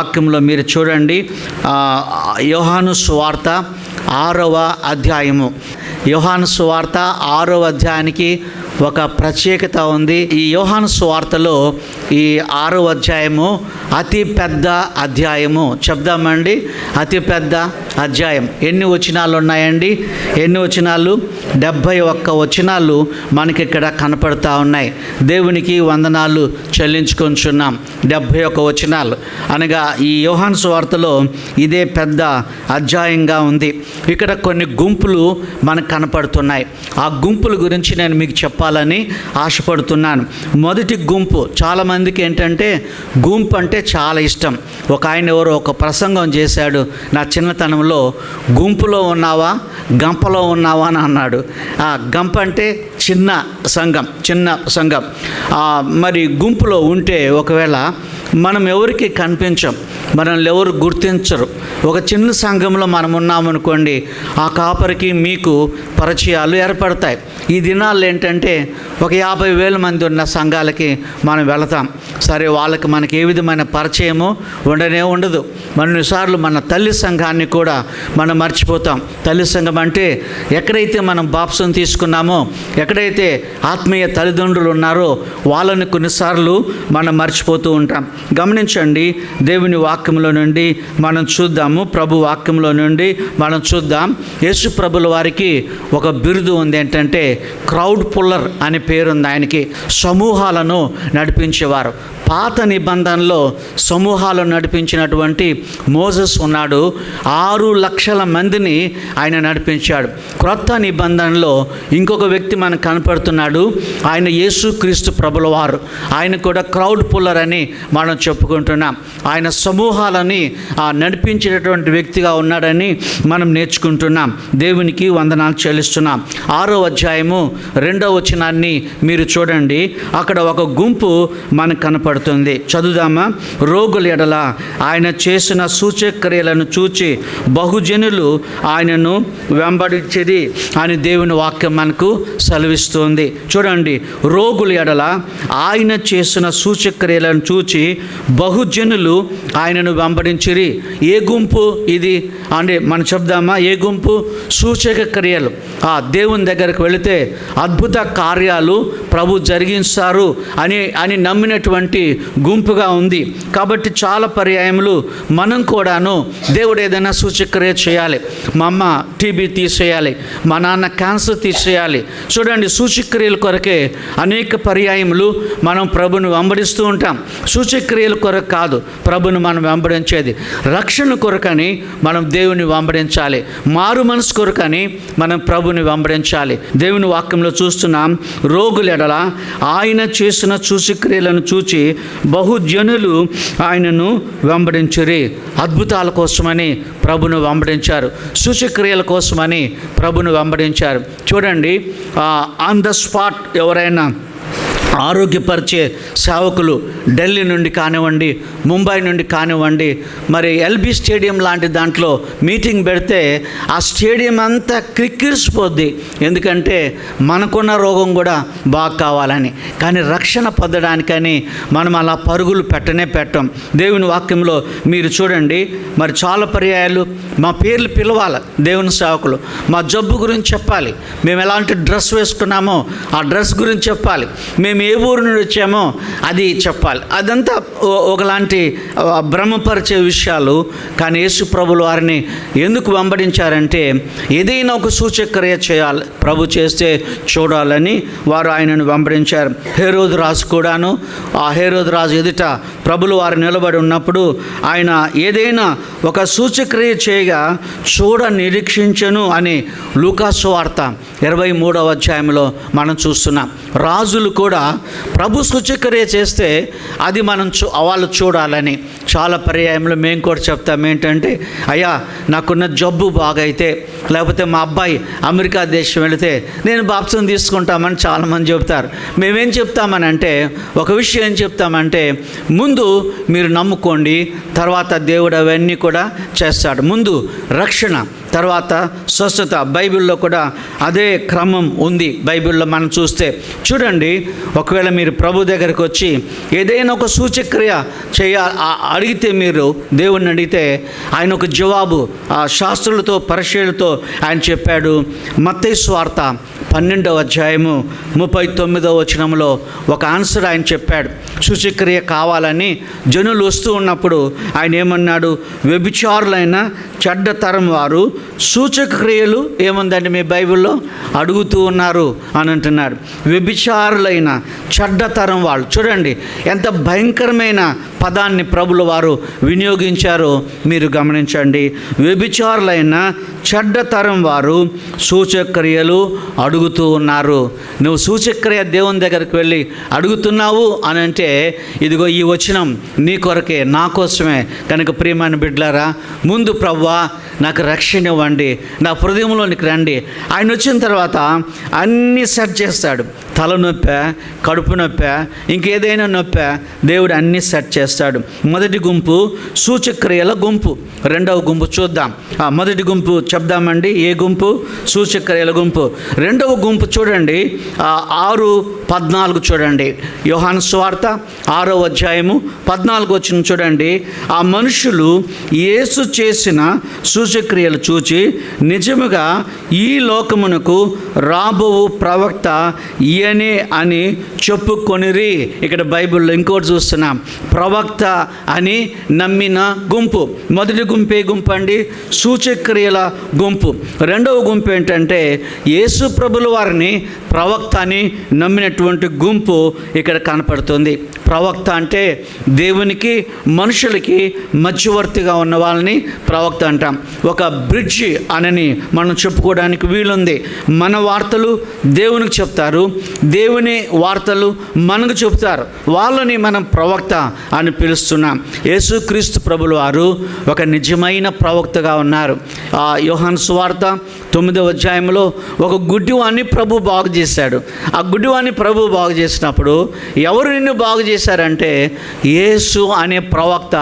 వాక్యంలో మీరు చూడండి. యోహాను సువార్త ఆరవ అధ్యాయము. యోహాను సువార్త ఆరవ అధ్యాయానికి ఒక ప్రత్యేకత ఉంది. ఈ యోహాను సువార్తలో ఈ ఆరో అధ్యాయము అతి పెద్ద అధ్యాయము. చెప్దామండి. అతి పెద్ద అధ్యాయం. ఎన్ని వచనాలు ఉన్నాయండి? ఎన్ని వచనాలు? డెబ్భై ఒక్క వచనాలు మనకి ఇక్కడ కనపడతా ఉన్నాయి. దేవునికి వందనాలు చెల్లించుకొంచున్నాం. డెబ్భై ఒక్క వచనాలు. అనగా ఈ యోహాన్ సువార్తలో ఇదే పెద్ద అధ్యాయంగా ఉంది. ఇక్కడ కొన్ని గుంపులు మనకు కనపడుతున్నాయి. ఆ గుంపుల గురించి నేను మీకు చెప్పాలి కావాలని ఆశపడుతున్నాను. మొదటి గుంపు చాలామందికి ఏంటంటే గుంపు అంటే చాలా ఇష్టం. ఒక ఆయన ఎవరో ఒక ప్రసంగం చేశాడు నా చిన్నతనంలో గుంపులో ఉన్నావా గంపలో ఉన్నావా అని అన్నాడు. ఆ గంప అంటే చిన్న సంఘం చిన్న సంఘం. మరి గుంపులో ఉంటే ఒకవేళ మనం ఎవరికి కనిపించం మనల్ని ఎవరు గుర్తించరు. ఒక చిన్న సంఘంలో మనం ఉన్నామనుకోండి ఆ కాపరికి మీకు పరిచయాలు ఏర్పడతాయి. ఈ దినాల్లో ఏంటంటే ఒక యాభై వేల మంది ఉన్న సంఘాలకి మనం వెళతాం. సరే వాళ్ళకి మనకి ఏ విధమైన పరిచయము ఉండనే ఉండదు. మరిన్నిసార్లు మన తల్లి సంఘాన్ని కూడా మనం మర్చిపోతాం. తల్లి సంఘం అంటే ఎక్కడైతే మనం బాప్సం తీసుకున్నామో ఎక్కడైతే ఆత్మీయ తల్లిదండ్రులు ఉన్నారో వాళ్ళని కొన్నిసార్లు మనం మర్చిపోతూ ఉంటాం. గమనించండి దేవుని వాక్యంలో నుండి మనం చూద్దాం. చూద్దాము. ప్రభు వాక్యంలో నుండి మనం చూద్దాం. యేసు ప్రభుల వారికి ఒక బిరుదు ఉంది ఏంటంటే క్రౌడ్ పుల్లర్ అనే పేరుంది ఆయనకి. సమూహాలను నడిపించేవారు. పాత నిబంధనలో సమూహాలు నడిపించినటువంటి మోజస్ ఉన్నాడు. ఆరు లక్షల మందిని ఆయన నడిపించాడు. క్రొత్త నిబంధనలో ఇంకొక వ్యక్తి మనకు కనపడుతున్నాడు. ఆయన యేసు క్రీస్తు ప్రభుల వారు. ఆయన కూడా క్రౌడ్ పుల్లర్ అని మనం చెప్పుకుంటున్నాం. ఆయన సమూహాలని నడిపించే నడిపించేటటువంటి వ్యక్తిగా ఉన్నాడని మనం నేర్చుకుంటున్నాం. దేవునికి వందనాలు చెల్లిస్తున్నాం. ఆరో అధ్యాయము రెండో వచనాన్ని మీరు చూడండి. అక్కడ ఒక గుంపు మనకు కనపడుతుంది. చదువుదామా? రోగుల ఎడల ఆయన చేసిన సూచక్రియలను చూచి బహుజనులు ఆయనను వెంబడించేది అని దేవుని వాక్యం మనకు సెలవిస్తుంది. చూడండి. రోగుల ఎడల ఆయన చేసిన సూచక్రియలను చూచి బహుజనులు ఆయనను వెంబడించిరి. ఏ గుంపు? గుంపు ఇది. అంటే మనం చెప్దామా? ఏ గుంపు? సూచక క్రియలు. ఆ దేవుని దగ్గరకు వెళితే అద్భుత కార్యాలు ప్రభు జరిగిస్తారు అని అని నమ్మినటువంటి గుంపుగా ఉంది. కాబట్టి చాలా పర్యాయములు మనం కూడాను దేవుడు ఏదైనా సూచక్రియ చేయాలి. మా అమ్మ టీబీ తీసేయాలి. మా నాన్న క్యాన్సర్ తీసేయాలి. చూడండి సూచక్రియల కొరకే అనేక పర్యాయములు మనం ప్రభుని వెంబడిస్తూ ఉంటాం. సూచక్రియల కొరకు కాదు ప్రభుని మనం వెంబడించేది. రక్షణ కొరకు కొరకని మనం దేవుని వెంబడించాలి. మారు మనసు కొరకని మనం ప్రభుని వెంబడించాలి. దేవుని వాక్యంలో చూస్తున్నాం రోగులెడల ఆయన చేసిన చూసిక్రియలను చూచి బహుజనులు ఆయనను వెంబడించిరి. అద్భుతాల కోసమని ప్రభును వెంబడించారు. సూచక్రియల కోసమని ప్రభును వెంబడించారు. చూడండి ఆన్ ద స్పాట్ ఎవరైనా ఆరోగ్యపరిచే సేవకులు ఢిల్లీ నుండి కానివ్వండి ముంబై నుండి కానివ్వండి మరి ఎల్బీ స్టేడియం లాంటి దాంట్లో మీటింగ్ పెడితే ఆ స్టేడియం అంతా క్రిక్కిరిసిపోద్ది. ఎందుకంటే మనకున్న రోగం కూడా బాగా కావాలని. కానీ రక్షణ పొందడానికని మనం అలా పరుగులు పెట్టనే పెట్టం. దేవుని వాక్యంలో మీరు చూడండి మరి చాలా పర్యాయాలు మా పేర్లు పిలవాలి దేవుని సేవకులు. మా జబ్బు గురించి చెప్పాలి. మేము ఎలాంటి డ్రెస్ వేసుకున్నామో ఆ డ్రెస్ గురించి చెప్పాలి. మేము ఏ ఊరు నుండి వచ్చామో అది చెప్పాలి. అదంతా ఒకలాంటి భ్రమపరిచే విషయాలు. కానీ యేసు ప్రభులు వారిని ఎందుకు వెంబడించారంటే ఏదైనా ఒక సూచక్రియ చేయాలి ప్రభు చేస్తే చూడాలని వారు ఆయనను వెంబడించారు. హేరోదు రాజు కూడాను ఆ హేరోదు రాజు ఎదుట ప్రభులు వారు నిలబడి ఉన్నప్పుడు ఆయన ఏదైనా ఒక సూచక్రియ చేయగా చూడ నిరీక్షించను అని లూకాసు వార్త ఇరవై మూడవ అధ్యాయంలో మనం చూస్తున్నాం. రాజులు కూడా ప్రభు సూచక్రియ చేస్తే అది మనం చూ వాళ్ళు చూడాలని. చాలా పర్యాయంలో మేము కూడా చెప్తాం ఏంటంటే అయ్యా నాకున్న జబ్బు బాగైతే లేకపోతే మా అబ్బాయి అమెరికా దేశం వెళితే నేను బాప్సం తీసుకుంటామని చాలామంది చెప్తారు. మేమేం చెప్తామని అంటే ఒక విషయం ఏం చెప్తామంటే ముందు మీరు నమ్ముకోండి తర్వాత దేవుడు అవన్నీ కూడా చేస్తాడు. ముందు రక్షణ తర్వాత స్వస్థత బైబిల్లో కూడా అదే క్రమం ఉంది బైబిల్లో మనం చూస్తే. చూడండి ఒకవేళ మీరు ప్రభు దగ్గరకు వచ్చి ఏదైనా ఒక సూచక్రియ చేయ అడిగితే మీరు దేవుణ్ణి అడిగితే ఆయన ఒక జవాబు ఆ శాస్త్రులతో పరిశీలతో ఆయన చెప్పాడు. మత్తయి స్వార్త పన్నెండవ అధ్యాయము ముప్పై తొమ్మిదవ వచనంలో ఒక ఆన్సర్ ఆయన చెప్పాడు. సూచక్రియ కావాలని జనులు వస్తూ ఉన్నప్పుడు ఆయన ఏమన్నాడు? వ్యభిచారులైన చెడ్డ తరం వారు సూచక క్రియలు ఏముందండి మీ బైబిల్లో? అడుగుతూ ఉన్నారు అని అంటున్నారు. వ్యభిచారులైన చెడ్డతరం వాళ్ళు. చూడండి ఎంత భయంకరమైన పదాన్ని ప్రభుల వారు వినియోగించారో మీరు గమనించండి. వ్యభిచారులైన చెడ్డతరం వారు సూచక్రియలు అడుగుతూ ఉన్నారు. నువ్వు సూచక్రియ దేవుని దగ్గరికి వెళ్ళి అడుగుతున్నావు అని అంటే ఇదిగో ఈ వచనం నీ కొరకే నా కోసమే. కనుక ప్రియమైన బిడ్డలారా ముందు ప్రవ్వా నాకు రక్షణ ఇవ్వండి నా హృదయంలోనికి రండి. ఆయన వచ్చిన తర్వాత అన్నీ సెట్ చేస్తాడు. తలనొప్పి కడుపు నొప్పి ఇంకేదైనా నొప్పె దేవుడు అన్నీ సెట్ చేస్తాడు. మొదటి గుంపు సూచక్రియల గుంపు. రెండవ గుంపు చూద్దాం. ఆ మొదటి గుంపు చెప్దామండి. ఏ గుంపు? సూచక్రియల గుంపు. రెండవ గుంపు చూడండి. ఆరు పద్నాలుగు చూడండి. యోహాను స్వార్త ఆరో అధ్యాయము పద్నాలుగు వచ్చిన చూడండి. ఆ మనుషులు యేసు చేసిన సూచక్రియలు చూచి నిజముగా ఈ లోకమునకు రాబోవు ప్రవక్త ఈయనే అని చెప్పుకొనిరి. ఇక్కడ బైబిల్లో ఇంకోటి చూస్తున్నాం. ప్రవక్త అని నమ్మిన గుంపు. మొదటి గుంపే గుంపు అండి? సూచక్రియల గుంపు. రెండవ గుంపు ఏంటంటే యేసు ప్రభుల వారిని ప్రవక్త అని నమ్మినటువంటి గుంపు ఇక్కడ కనపడుతుంది. ప్రవక్త అంటే దేవునికి మనుషులకి మధ్యవర్తిగా ఉన్న వాళ్ళని ప్రవక్త అంటాం. ఒక బ్రిడ్జి అనని మనం చెప్పుకోవడానికి వీలుంది. మన వార్తలు దేవునికి చెప్తారు. దేవుని వార్తలు మనకు చెప్తారు. వాళ్ళని మనం ప్రవక్త అని పిలుస్తున్నాం. యేసుక్రీస్తు ప్రభులు వారు ఒక నిజమైన ప్రవక్తగా ఉన్నారు. యోహాన్ సువార్త తొమ్మిదో అధ్యాయంలో ఒక గుడ్డివాణ్ణి ప్రభు బాగు చేశాడు. ఆ గుడ్డివాణ్ణి ప్రభు బాగు చేసినప్పుడు ఎవరు నిన్ను బాగు చేశారంటే యేసు అనే ప్రవక్త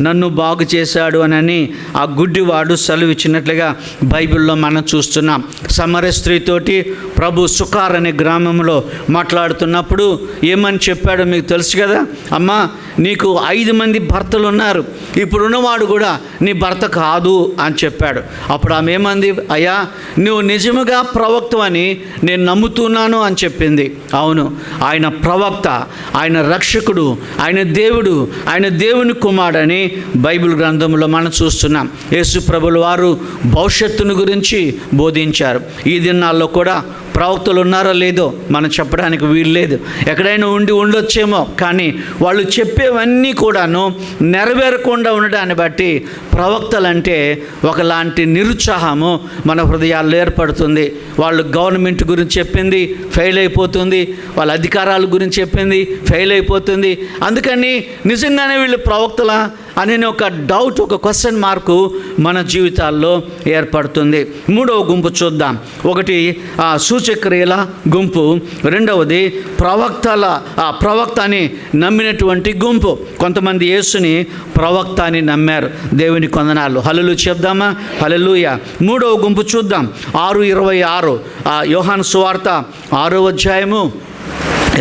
నన్ను బాగు చేశాడు అని ఆ గుడ్డివాడు సెలవు ఇచ్చినట్లుగా బైబిల్లో మనం చూస్తున్నాం. సమర స్త్రీతోటి ప్రభు సుకార్ అనే గ్రామంలో మాట్లాడుతున్నప్పుడు ఏమని చెప్పాడో మీకు తెలుసు కదా? అమ్మా నీకు ఐదు మంది భర్తలు ఉన్నారు ఇప్పుడున్నవాడు కూడా నీ భర్త కాదు అని చెప్పాడు. అప్పుడు ఆమె ఏమంది? అయ్యా నువ్వు నిజముగా ప్రవక్తవని నేను నమ్ముతున్నాను అని చెప్పింది. అవును ఆయన ప్రవక్త ఆయన రక్షకుడు ఆయన దేవుడు ఆయన దేవుని కుమారుడని బైబిల్ గ్రంథంలో మనం చూస్తున్నాం. యేసు ప్రభుల వారు భవిష్యత్తును గురించి బోధించారు. ఈ దినాల్లో కూడా ప్రవక్తలు ఉన్నారో లేదో మనం చెప్పడానికి వీలు లేదు. ఎక్కడైనా ఉండి ఉండొచ్చేమో కానీ వాళ్ళు చెప్పేవన్నీ కూడాను నెరవేరకుండా ఉండడాన్ని బట్టి ప్రవక్తలంటే ఒకలాంటి నిరుత్సాహము మన హృదయాల్లో ఏర్పడుతుంది. వాళ్ళు గవర్నమెంట్ గురించి చెప్పింది ఫెయిల్ అయిపోతుంది. వాళ్ళ అధికారాల గురించి చెప్పింది ఫెయిల్ అయిపోతుంది. అందుకని నిజంగానే వీళ్ళు ప్రవక్తల అనే ఒక డౌట్ ఒక క్వశ్చన్ మార్కు మన జీవితాల్లో ఏర్పడుతుంది. మూడవ గుంపు చూద్దాం. ఒకటి ఆ సూచక్రియల గుంపు. రెండవది ప్రవక్తల ఆ ప్రవక్త అని నమ్మినటువంటి గుంపు. కొంతమంది యేసుని ప్రవక్త అని నమ్మారు. దేవుని కొందనాలు. హలలు చెప్దామా? హలలుయ మూడవ గుంపు చూద్దాం. ఆరు ఇరవై ఆరు. ఆ యోహాన్ సువార్త ఆరో అధ్యాయము.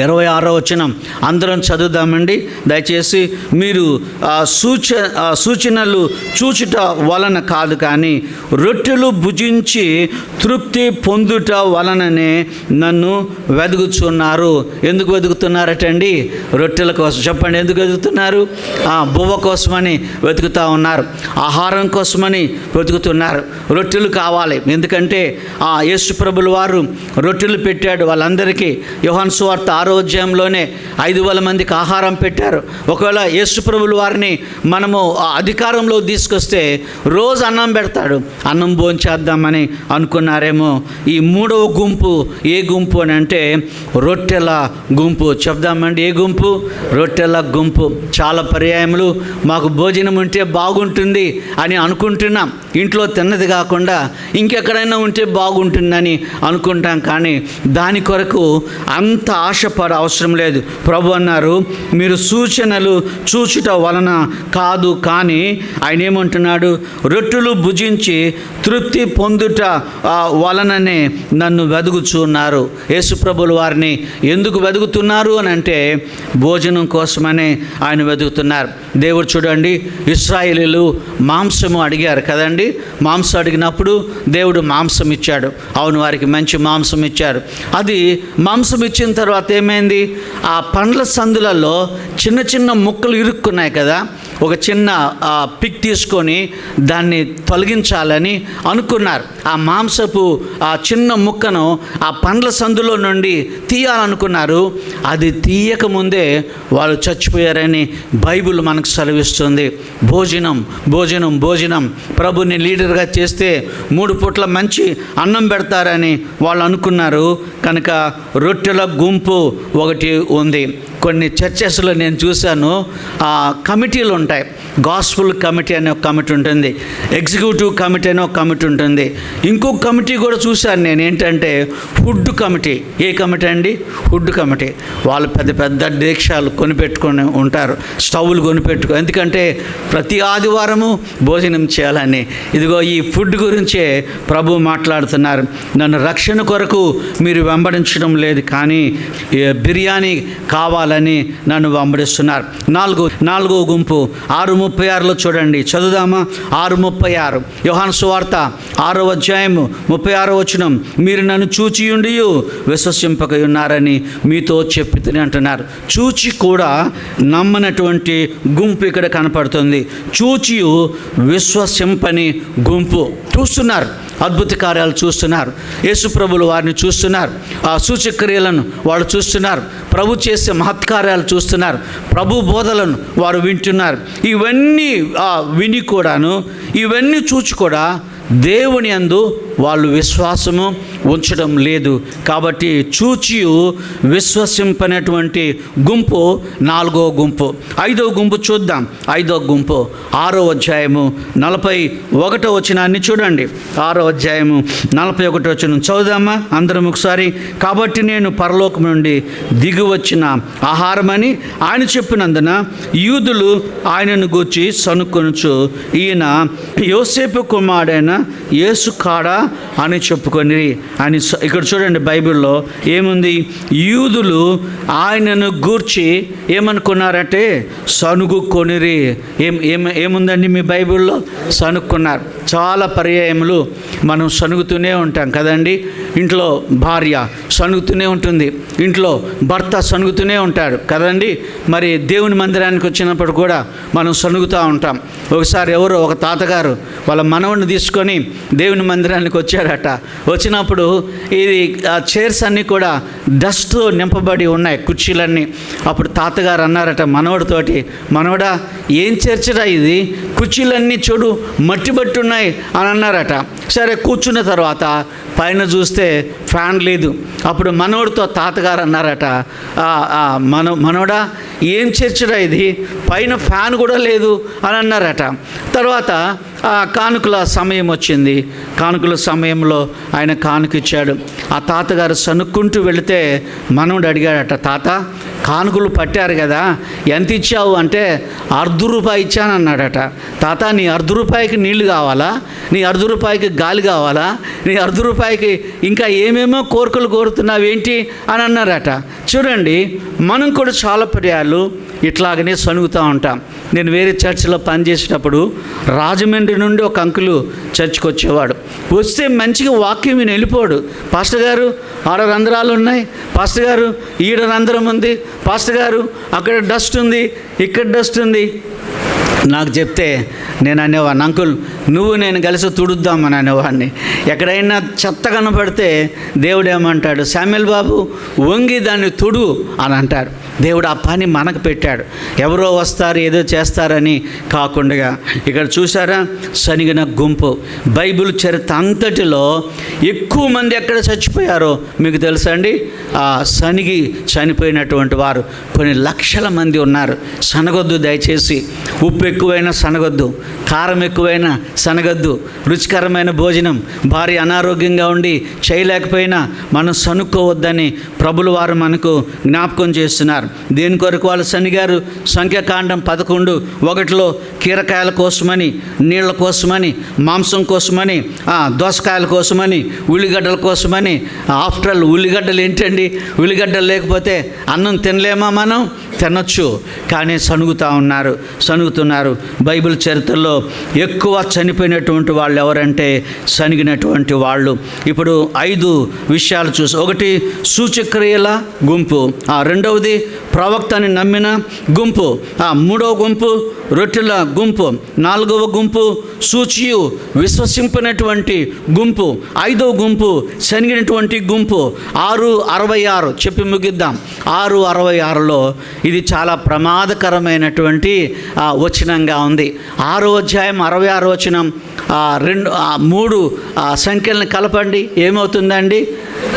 ఇరవై ఆరో వచనం. అందరం చదువుదామండి. దయచేసి మీరు సూచ సూచనలు చూచుట వలన కాదు కానీ రొట్టెలు భుజించి తృప్తి పొందుట వలననే నన్ను వెదుగుచున్నారు ఎందుకు వెతుకుతున్నారటండి రొట్టెల కోసం. చెప్పండి ఎందుకు వెతుకుతున్నారు బువ్వ కోసమని వెతుకుతూ ఉన్నారు. ఆహారం కోసమని వెతుకుతున్నారు. రొట్టెలు కావాలి. ఎందుకంటే ఆ యేసు ప్రభుల వారు రొట్టెలు పెట్టాడు వాళ్ళందరికీ. యోహన్ సువార్త ఆరో అధ్యాయంలోనే ఐదు వేల మందికి ఆహారం పెట్టారు. ఒకవేళ యేసుప్రభులు వారిని మనము ఆ అధికారంలో తీసుకొస్తే రోజు అన్నం పెడతాడు. అన్నం భోంచేద్దామని అనుకున్నారేమో. ఈ మూడవ గుంపు ఏ గుంపు అని అంటే రొట్టెల గుంపు. చెప్దామండి ఏ గుంపు? రొట్టెల గుంపు. చాలా పర్యాయములు. మాకు భోజనం ఉంటే బాగుంటుంది అని అనుకుంటున్నాం. ఇంట్లో తిన్నది కాకుండా ఇంకెక్కడైనా ఉంటే బాగుంటుందని అనుకుంటాం. కానీ దాని కొరకు అంత ఆశ చెప్పారు అవసరం లేదు. ప్రభు అన్నారు మీరు సూచనలు చూచుట వలన కాదు కానీ ఆయన ఏమంటున్నాడు రొట్టెలు భుజించి తృప్తి పొందుట ఆ, వలననే నన్ను వెదుగుచున్నారు. యేసుప్రభులు వారిని ఎందుకు వెదుగుతున్నారు అని అంటే భోజనం కోసమనే ఆయన వెతుకుతున్నారు దేవుడు చూడండి ఇస్రాయిలీలు మాంసము అడిగారు కదండి? మాంసం అడిగినప్పుడు దేవుడు మాంసం ఇచ్చాడు. అవును వారికి మంచి మాంసం ఇచ్చారు. అది మాంసం ఇచ్చిన తర్వాత ఏమైంది ఆ పండ్ల సందులలో చిన్న చిన్న ముక్కలు ఇరుక్కున్నాయి కదా? ఒక చిన్న పిక్ తీసుకొని దాన్ని తొలగించాలని అనుకున్నారు. ఆ మాంసపు ఆ చిన్న ముక్కను ఆ పండ్ల సందులో నుండి తీయాలనుకున్నారు. అది తీయక ముందే వాళ్ళు చచ్చిపోయారని బైబిల్ మనకు సెలవిస్తుంది. భోజనం భోజనం భోజనం. ప్రభుని లీడర్గా చేస్తే మూడు పూట్ల మంచి అన్నం పెడతారని వాళ్ళు అనుకున్నారు. కనుక రొట్టెల గుంపు ఒకటి ఉంది. కొన్ని చర్చెస్లో నేను చూశాను ఆ కమిటీలు ఉంటాయి. గాస్ఫుల్ కమిటీ అనే ఒక కమిటీ ఉంటుంది ఎగ్జిక్యూటివ్ కమిటీ అనే ఒక కమిటీ ఉంటుంది. ఇంకో కమిటీ కూడా చూశాను నేను ఏంటంటే ఫుడ్ కమిటీ. ఏ కమిటీ అండి? Food committee. వాళ్ళు పెద్ద పెద్ద దీక్షలు కొనిపెట్టుకొని ఉంటారు స్టవ్లు కొనిపెట్టుకో ఎందుకంటే ప్రతి ఆదివారము భోజనం చేయాలని. ఇదిగో ఈ ఫుడ్ గురించే ప్రభు మాట్లాడుతున్నారు. నన్ను రక్షణ కొరకు మీరు వెంబడించడం లేదు కానీ బిర్యానీ కావాలి కావాలని నన్ను వెంబడిస్తున్నారు. నాలుగు నాలుగో గుంపు ఆరు ముప్పై ఆరులో చూడండి. చదువుదామా? ఆరు ముప్పై ఆరు. యోహాన్ సువార్త ఆరో అధ్యాయము ముప్పై ఆరో వచనం. మీరు నన్ను చూచి ఉండి విశ్వసింపక ఉన్నారని మీతో చెప్పి అంటున్నారు. చూచి కూడా నమ్మనటువంటి గుంపు ఇక్కడ కనపడుతుంది. చూచి విశ్వసింపని గుంపు. చూస్తున్నారు. అద్భుత కార్యాలు చూస్తున్నారు. యేసుప్రభులు వారిని చూస్తున్నారు. ఆ సూచక్రియలను వాళ్ళు చూస్తున్నారు. ప్రభు చేసే మహత్కార్యాలు చూస్తున్నారు. ప్రభు బోధలను వారు వింటున్నారు. ఇవన్నీ విని కూడాను ఇవన్నీ చూచి కూడా దేవుని అందు వాళ్ళు విశ్వాసము ఉంచడం లేదు. కాబట్టి చూచియు విశ్వసింపనటువంటి గుంపు నాలుగో గుంపు. ఐదో గుంపు చూద్దాం. ఐదో గుంపు. ఆరో అధ్యాయము నలభై ఒకటో వచనాన్ని చూడండి. ఆరో అధ్యాయము నలభై ఒకటో వచనం చదువుదామా? అందరం ఒకసారి. కాబట్టి నేను పరలోకం నుండి దిగి వచ్చిన ఆహారమని ఆయన చెప్పినందున యూదులు ఆయనను గూర్చి సనుక్కొనుచు ఈయన యోసేపు కుమారుడైన యేసు కాడా అని చెప్పుకొని అని ఇక్కడ చూడండి బైబిల్లో ఏముంది? యూదులు ఆయనను గూర్చి ఏమనుకున్నారంటే సనుగుకొనిరి ఏం ఏం ఏముందండి మీ బైబిల్లో? సనుక్కున్నారు చాలా పర్యాయములు మనం సనుగుతూనే ఉంటాం కదండి? ఇంట్లో భార్య సనుగుతూనే ఉంటుంది. ఇంట్లో భర్త సనుగుతూనే ఉంటాడు కదండి? మరి దేవుని మందిరానికి వచ్చినప్పుడు కూడా మనం సనుగుతూ ఉంటాం. ఒకసారి ఎవరో ఒక తాతగారు వాళ్ళ మనవడిని తీసుకొని దేవుని మందిరానికి వచ్చాడట వచ్చినప్పుడు ఇది ఆ చైర్స్ అన్నీ కూడా డస్ట్తో నింపబడి ఉన్నాయి కుర్చీలన్నీ. అప్పుడు తాతగారు అన్నారట మనవడితోటి మనవడా ఏం చర్చరా ఇది? కుర్చీలన్నీ చూడు మట్టి బట్టి ఉన్నాయి అని అన్నారట. సరే కూర్చున్న తర్వాత పైన చూస్తే ఫ్యాన్ లేదు. అప్పుడు మనవడితో తాతగారు అన్నారట మన మనవడా ఏం చర్చరా ఇది? పైన ఫ్యాన్ కూడా లేదు అని అన్నారట. తర్వాత కానుకల సమయం వచ్చింది. కానుకల సమయంలో ఆయన కానుక ఇచ్చాడు ఆ తాతగారు సనుక్కుంటూ వెళితే మనవుడు అడిగాడట తాత కానుకలు పట్టారు కదా ఎంత ఇచ్చావు? అంటే అర్ధ రూపాయి ఇచ్చానన్నాడట తాత నీ అర్ధ రూపాయికి నీళ్ళు కావాలా? నీ అర్ధ రూపాయికి గాలి కావాలా? నీ అర్ధ రూపాయికి ఇంకా ఏమేమో కోరికలు కోరుతున్నావు ఏంటి? అని అన్నారట. చూడండి మనం కూడా చాలా పర్యాలు ఇట్లాగనే సనుగుతూ ఉంటాం. నేను వేరే చర్చిలో పనిచేసేటప్పుడు రాజమండ్రి నుండి ఒక అంకులు చర్చికి వచ్చేవాడు. వస్తే మంచిగా వాక్యం ఈయన వెళ్ళిపోడు. పాస్టర్ గారు ఆడ రంధ్రాలు ఉన్నాయి. పాస్టర్ గారు ఈడ రంధ్రం ఉంది. పాస్టర్ గారు అక్కడ డస్ట్ ఉంది. ఇక్కడ డస్ట్ ఉంది. నాకు చెప్తే నేను అనేవాడిని అంకుల్ నువ్వు నేను కలిసి తుడుద్దామని అనేవాడిని. ఎక్కడైనా చెత్త కనపడితే దేవుడు ఏమంటాడు శామ్యుల్ బాబు వంగి దాన్ని తుడు అని అంటాడు. దేవుడు ఆ పని మనకు పెట్టాడు. ఎవరో వస్తారు ఏదో చేస్తారని కాకుండా ఇక్కడ చూసారా సనిగిన గుంపు. బైబిల్ చరిత్ర అంతటిలో ఎక్కువ మంది ఎక్కడ చచ్చిపోయారో మీకు తెలుసా అండి? ఆ సనిగి చనిపోయినటువంటి వారు కొన్ని లక్షల మంది ఉన్నారు. సనగొద్దు దయచేసి ఉప్పు ఎక్కువైనా సనగొద్దు. కారం ఎక్కువైనా సనగొద్దు. రుచికరమైన భోజనం. భారీ అనారోగ్యంగా ఉండి చేయలేకపోయినా మనం సనుక్కోవద్దని ప్రభులు వారు మనకు జ్ఞాపకం చేస్తున్నారు. దేని కొరకు వాళ్ళు శనిగారు సంఖ్యాకాండం పదకొండు ఒకటిలో కీరకాయల కోసమని నీళ్ళ కోసమని మాంసం కోసమని దోసకాయల కోసమని ఉల్లిగడ్డల కోసమని ఆఫ్టర్ ఆల్ ఉల్లిగడ్డలు ఏంటండి? ఉల్లిగడ్డలు లేకపోతే అన్నం తినలేమా మనం? తినొచ్చు. కానీ సనుగుతూ ఉన్నారు. సనుగుతున్నారు. బైబిల్ చరిత్రలో ఎక్కువ చనిపోయినటువంటి వాళ్ళు ఎవరంటే సనిగినటువంటి వాళ్ళు. ఇప్పుడు ఐదు విషయాలు చూసి ఒకటి సూచక్రియల గుంపు ఆ రెండవది ప్రవక్తని నమ్మిన గుంపు. ఆ మూడవ గుంపు రొట్టెల గుంపు. నాలుగవ గుంపు సూచియు విశ్వసింపినటువంటి గుంపు. ఐదవ గుంపు శనిగినటువంటి గుంపు. ఆరు అరవై ఆరు. చెప్పి ముగిద్దాం. ఆరు అరవై ఆరులో ఇది చాలా ప్రమాదకరమైనటువంటి వచనంగా ఉంది. ఆరో అధ్యాయం అరవై ఆరు వచనం రెండు మూడు సంఖ్యలను కలపండి. ఏమవుతుందండి?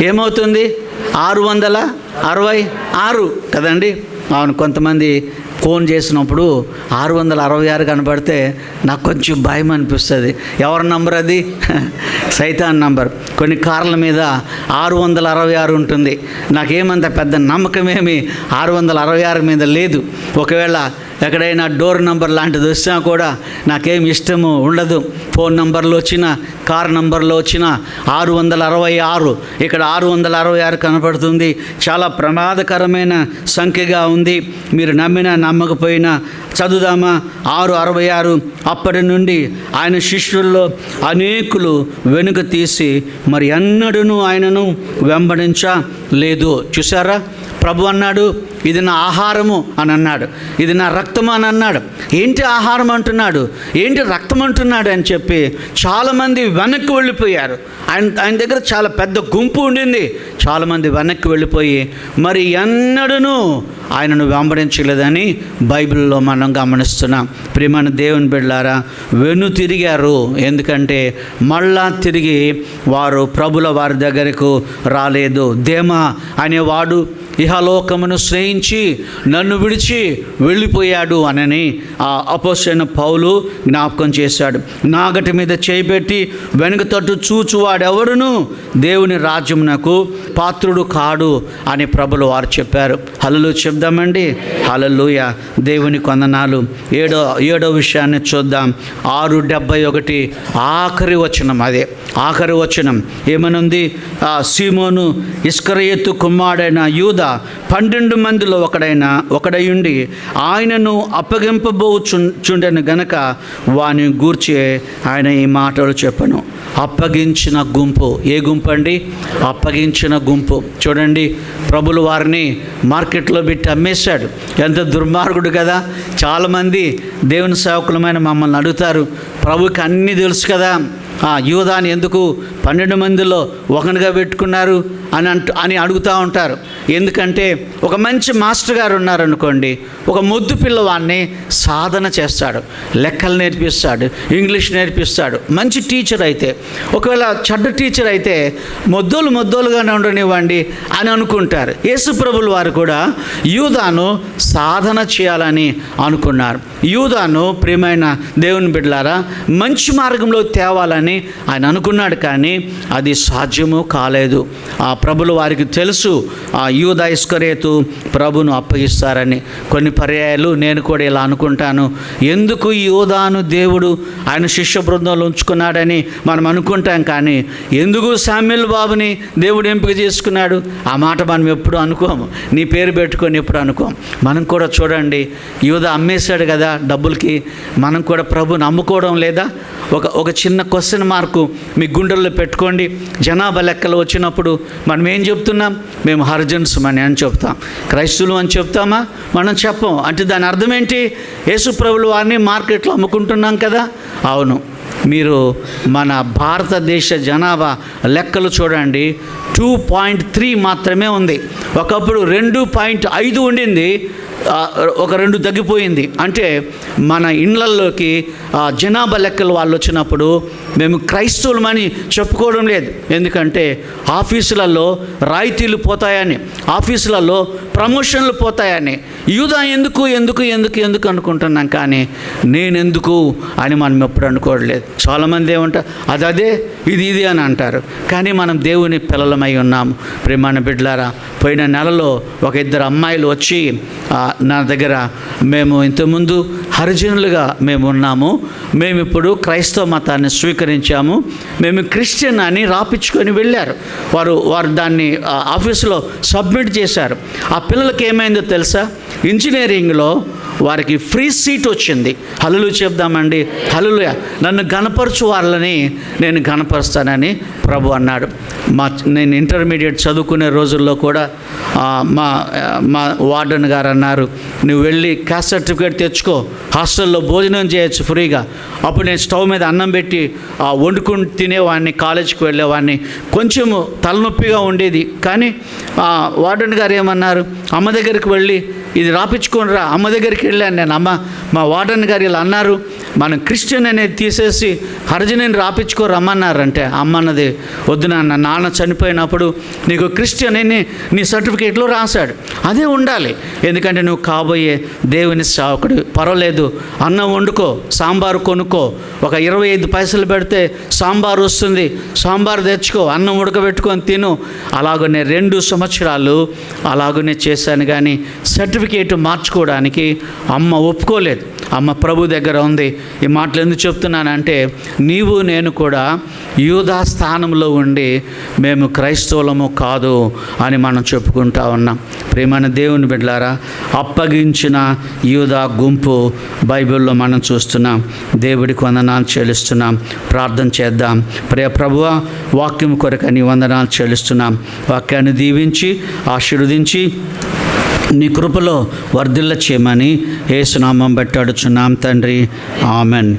ఏమవుతుంది? ఆరు వందల అరవై ఆరు కదండి? అవును కొంతమంది ఫోన్ చేసినప్పుడు ఆరు వందల అరవై ఆరు కనబడితే నాకు కొంచెం భయం అనిపిస్తుంది. ఎవరి నంబర్ అది? సైతాన్ నంబర్. కొన్ని కార్ల మీద ఆరు వందల అరవై ఆరు ఉంటుంది. నాకేమంత పెద్ద నమ్మకమేమి ఆరు వందల అరవై ఆరు మీద లేదు. ఒకవేళ ఎక్కడైనా డోర్ నంబర్ లాంటిది వచ్చినా కూడా నాకేం ఇష్టము ఉండదు. ఫోన్ నంబర్లు వచ్చిన కార్ నంబర్లు వచ్చిన ఆరు వందల అరవై ఆరు. ఇక్కడ ఆరు వందల అరవై ఆరు కనపడుతుంది. చాలా ప్రమాదకరమైన సంఖ్యగా ఉంది. మీరు నమ్మినా నమ్మకపోయినా చదువుదామా? ఆరు అరవై ఆరు. అప్పటి నుండి ఆయన శిష్యుల్లో అనేకులు వెనుక తీసి మరి ఎన్నడూ ఆయనను వెంబడించలేదు. చూసారా ప్రభు అన్నాడు ఇది నా ఆహారము అని అన్నాడు. ఇది నా రక్తము అని అన్నాడు. ఏంటి ఆహారం అంటున్నాడు? ఏంటి రక్తం అంటున్నాడు అని చెప్పి చాలామంది వెనక్కి వెళ్ళిపోయారు. ఆయన ఆయన దగ్గర చాలా పెద్ద గుంపు ఉండింది. చాలామంది వెనక్కి వెళ్ళిపోయి మరి ఎన్నడూను ఆయనను వెంబడించలేదని బైబిల్లో మనం గమనిస్తున్నాం. ప్రియమైన దేవుని బిడ్డారా వెను తిరిగారు. ఎందుకంటే మళ్ళా తిరిగి వారు ప్రభుల వారి దగ్గరకు రాలేదు. దేమా అనేవాడు ఇహలోకమును స్నేహించి నన్ను విడిచి వెళ్ళిపోయాడు అనని ఆ అపోసైన పౌలు జ్ఞాపకం చేశాడు. నాగటి మీద చేపెట్టి వెనుక తట్టు చూచువాడెవరును? దేవుని రాజ్యమునకు పాత్రుడు కాడు అని ప్రభులు వారు చెప్పారు. హలలు చెప్దామండి. హలలుయ దేవుని కొందనాలు. ఏడో ఏడో విషయాన్ని చూద్దాం. ఆరు డెబ్బై ఒకటి ఆఖరి వచనం అదే. ఆఖరి వచనం ఏమనుంది? ఆ సీమోను ఇస్కరయత్తు కుమారుడైన యూద పన్నెండు మందిలో ఒకడైన ఒకడయుండి ఆయనను అప్పగింపబోచుండెను గనక వాని గూర్చి ఆయన ఈ మాటలు చెప్పను. అప్పగించిన గుంపు ఏ గుంపు అండి? అప్పగించిన గుంపు. చూడండి ప్రభులు వారిని మార్కెట్లో పెట్టి అమ్మేశాడు. ఎంత దుర్మార్గుడు కదా. చాలామంది దేవుని సేవకులమైన మమ్మల్ని అడుగుతారు ప్రభుకి అన్నీ తెలుసు కదా. ఆ యూదాని ఎందుకు పన్నెండు మందిలో ఒకనిగా పెట్టుకున్నారు అని అంటూ అని అడుగుతూ ఉంటారు. ఎందుకంటే ఒక మంచి మాస్టర్ గారు ఉన్నారనుకోండి ఒక ముద్దు పిల్లవాడిని సాధన చేస్తాడు లెక్కలు నేర్పిస్తాడు ఇంగ్లీష్ నేర్పిస్తాడు మంచి టీచర్ అయితే ఒకవేళ చెడ్డ టీచర్ అయితే మొద్దోలు మొద్దోలుగానే ఉండనివ్వండి అని అనుకుంటారు. యేసుప్రభుల వారు కూడా యూదాను సాధన చేయాలని అనుకున్నారు. యూదాను ప్రియమైన దేవుని బిడ్డలారా మంచి మార్గంలో తేవాలని అని ఆయన అనుకున్నాడు కానీ అది సాధ్యము కాలేదు. ఆ ప్రభులు వారికి తెలుసు ఆ యూదా ఇస్కరేతు ప్రభును అప్పగిస్తారని. కొన్ని పర్యాయాలు నేను కూడా ఇలా అనుకుంటాను. ఎందుకు యూదాను దేవుడు ఆయన శిష్య బృందంలో ఉంచుకున్నాడని మనం అనుకుంటాం కానీ ఎందుకు సామ్యుల్ బాబుని దేవుడు ఎంపిక చేసుకున్నాడు? ఆ మాట మనం ఎప్పుడు అనుకోము. నీ పేరు పెట్టుకొని ఎప్పుడు అనుకోం మనం కూడా చూడండి యూద అమ్మేశాడు కదా డబ్బులకి. మనం కూడా ప్రభుని అమ్ముకోవడం లేదా? ఒక ఒక చిన్న క్వశ్చన్ మార్కు మీ గుండెల్లో పెట్టుకోండి. జనాభా లెక్కలు వచ్చినప్పుడు మనం ఏం చెప్తున్నాం? మేము హర్జన్స్ అని అని చెప్తాం. క్రైస్తులు అని చెప్తామా? మనం చెప్పం. అంటే దాని అర్థం ఏంటి? యేసుప్రభులు వారిని మార్కెట్లో అమ్ముకుంటున్నాం కదా? అవును. మీరు మన భారతదేశ జనాభా లెక్కలు చూడండి. టూ పాయింట్ త్రీ మాత్రమే ఉంది. ఒకప్పుడు రెండు పాయింట్ ఐదు ఉండింది. ఒక రెండు తగ్గిపోయింది. అంటే మన ఇండ్లల్లోకి జనాభా లెక్కలు వాళ్ళు వచ్చినప్పుడు మేము క్రైస్తవులమని చెప్పుకోవడం లేదు. ఎందుకంటే ఆఫీసులలో రాయితీలు పోతాయని ఆఫీసులలో ప్రమోషన్లు పోతాయని యూదా ఎందుకు ఎందుకు ఎందుకు ఎందుకు అనుకుంటున్నాం కానీ నేనెందుకు అని మనం ఎప్పుడు అనుకోవట్లేదు. చాలామంది ఏమంటారు అది అదే ఇది ఇది అని అంటారు. కానీ మనం దేవుని పిల్లలమై ఉన్నాము. ప్రేమాన బిడ్డలారా పోయిన నెలలో ఒక ఇద్దరు అమ్మాయిలు వచ్చి ఆ, నా దగ్గర మేము ఇంతకుముందు హరిజనులుగా మేము ఉన్నాము. మేము ఇప్పుడు క్రైస్తవ మతాన్ని స్వీకరించాము. మేము క్రిస్టియన్ అని రాపించుకొని వెళ్ళారు. వారు వారు దాన్ని ఆఫీసులో సబ్మిట్ చేశారు. ఆ పిల్లలకి ఏమైందో తెలుసా? ఇంజనీరింగ్లో వారికి ఫ్రీ సీట్ వచ్చింది. హల్లు చెప్దామండి. హల్లు నన్ను గనపరచు వాళ్ళని నేను గనపరుస్తానని ప్రభు అన్నాడు. మా నేను ఇంటర్మీడియట్ చదువుకునే రోజుల్లో కూడా మా మా వార్డెన్ గారు అన్నారు. నువ్వు వెళ్ళి క్యాస్ట్ సర్టిఫికేట్ తెచ్చుకో హాస్టల్లో భోజనం చేయొచ్చు ఫ్రీగా. అప్పుడు నేను స్టవ్ మీద అన్నం పెట్టి ఆ, వండుకుని తినేవాడిని కాలేజీకి వెళ్ళేవాడిని. కొంచెము తలనొప్పిగా ఉండేది. కానీ ఆ, వార్డెన్ గారు ఏమన్నారు? అమ్మ దగ్గరికి వెళ్ళి ఇది రాపించుకొని రా అమ్మ దగ్గరికి వెళ్ళాను నేను అమ్మ మా వార్డన్ గారు ఇలా అన్నారు మనం క్రిస్టియన్ అనేది తీసేసి హరిజనని రాపించుకో రమ్మన్నారంటే అమ్మ అన్నది వద్దు నాన్న నాన్న చనిపోయినప్పుడు నీకు క్రిస్టియన్ అని నీ సర్టిఫికేట్లో రాశాడు అదే ఉండాలి ఎందుకంటే నువ్వు కాబోయే దేవుని సేవకుడు పర్వాలేదు అన్నం వండుకో సాంబారు కొనుక్కో ఒక ఇరవై ఐదు పైసలు పెడితే సాంబారు వస్తుంది సాంబారు తెచ్చుకో అన్నం ఉడకబెట్టుకొని తిను అలాగనే రెండు సంవత్సరాలు అలాగనే చేశాను కానీ సర్టిఫికేట్ సర్టిఫికేట్ మార్చుకోవడానికి అమ్మ ఒప్పుకోలేదు. అమ్మ ప్రభు దగ్గర ఉంది. ఈ మాటలు ఎందుకు చెప్తున్నానంటే నీవు నేను కూడా యూదా స్థానంలో ఉండి మేము క్రైస్తవులము కాదు అని మనం చెప్పుకుంటా ఉన్నాం. ప్రేమైన దేవుని బిడ్డలారా అప్పగించిన యూదా గుంపు బైబిల్లో మనం చూస్తున్నాం. దేవుడికి వందనాలు చెల్లిస్తున్నాం. ప్రార్థన చేద్దాం. ప్రియ ప్రభువ వాక్యం కొరకు నీ వందనాలు చెల్లిస్తున్నాం. వాక్యాన్ని దీవించి ఆశీర్వదించి నీ కృపలో వర్ధిల్ల చేయమని ఏసునామం బట్టి అడుచున్నాం తండ్రి. ఆమెన్.